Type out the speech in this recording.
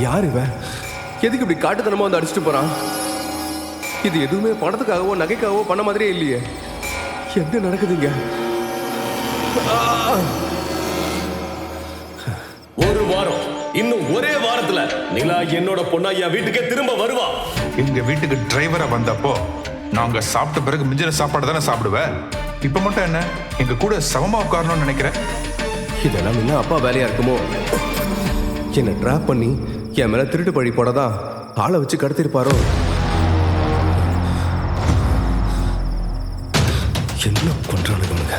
யார் இவன் எதுக்கு இப்படி காட்டுத்தனமாக வந்து அடிச்சுட்டு போகிறான் இது எதுவுமே பணத்துக்காகவோ நகைக்காகவோ பண்ண மாதிரியே இல்லையே. என்ன நடக்குதுங்க? ஒரு வாரம். இன்னும் ஒரே வாரத்துல நிலா என்னோட பொண்ணா என் வீட்டுக்கே திரும்ப வருவா. எங்க வீட்டுக்கு டிரைவரா வந்தப்போ நாங்க சாப்பிட்ட பிறகு மிஞ்சின சாப்பாடு தானே சாப்பிடுவேன் இப்ப மட்டும் என்ன? எங்க கூட சமமா உட்காரணும்னு நினைக்கிறேன். இதெல்லாம் என்ன அப்பா வேலையா இருக்குமோ? என்ன ட்ராப் பண்ணி என் மேல திருட்டு பழி போடதான் ஆளை வச்சு கடத்திருப்பாரோ? என்ன கொன்றானுங்க